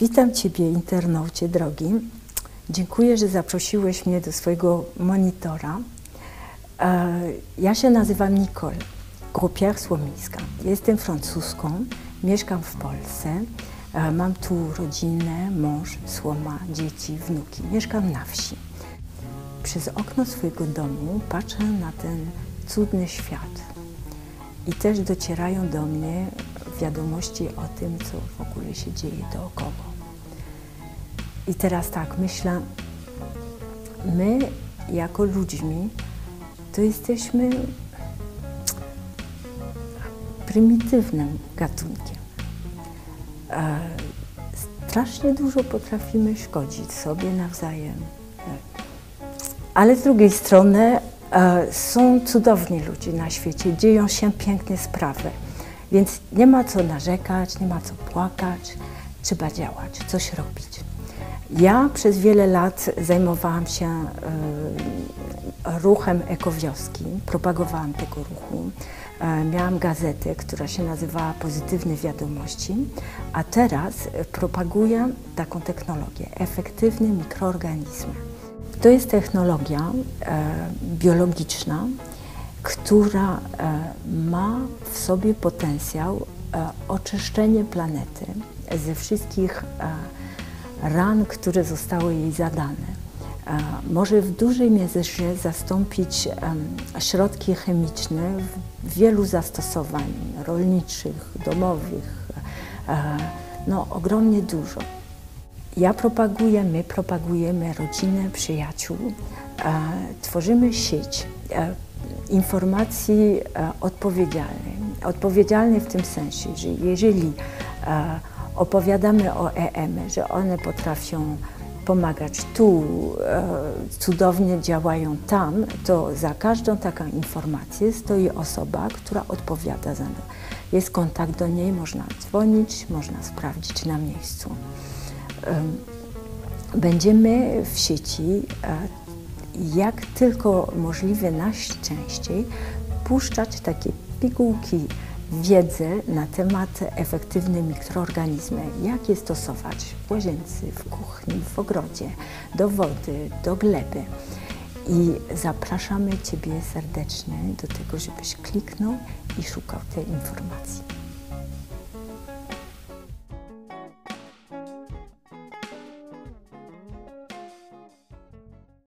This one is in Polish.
Witam Ciebie, internaucie drogi. Dziękuję, że zaprosiłeś mnie do swojego monitora. E, ja się nazywam Nicole Grupier-Słomińska. Jestem francuską, mieszkam w Polsce. E, mam tu rodzinę, mąż, słoma, dzieci, wnuki. Mieszkam na wsi. Przez okno swojego domu patrzę na ten cudny świat. I też docierają do mnie wiadomości o tym, co w ogóle się dzieje dookoła. I teraz tak, myślę, my jako ludźmi to jesteśmy prymitywnym gatunkiem. E, strasznie dużo potrafimy szkodzić sobie nawzajem. Ale z drugiej strony e, są cudowni ludzie na świecie, dzieją się piękne sprawy. Więc nie ma co narzekać, nie ma co płakać, trzeba działać, coś robić. Ja przez wiele lat zajmowałam się y, ruchem ekowioski, propagowałam tego ruchu. E, miałam gazetę, która się nazywała Pozytywne Wiadomości, a teraz propaguję taką technologię, efektywne mikroorganizmy. To jest technologia e, biologiczna, która e, ma w sobie potencjał e, oczyszczenia planety ze wszystkich e, ran, które zostały jej zadane. Może w dużej mierze zastąpić środki chemiczne w wielu zastosowań rolniczych, domowych, no ogromnie dużo. Ja propaguję, my propagujemy rodzinę, przyjaciół, tworzymy sieć informacji e, odpowiedzialnej. Odpowiedzialnej w tym sensie, że jeżeli e, opowiadamy o EM, że one potrafią pomagać tu, e, cudownie działają tam, to za każdą taką informację stoi osoba, która odpowiada za to. Jest kontakt do niej, można dzwonić, można sprawdzić na miejscu. Będziemy w sieci jak tylko możliwe najczęściej puszczać takie pigułki wiedzy na temat efektywnych mikroorganizmy, jak je stosować w łazience, w kuchni, w ogrodzie, do wody, do gleby. I zapraszamy Ciebie serdecznie do tego, żebyś kliknął i szukał tej informacji.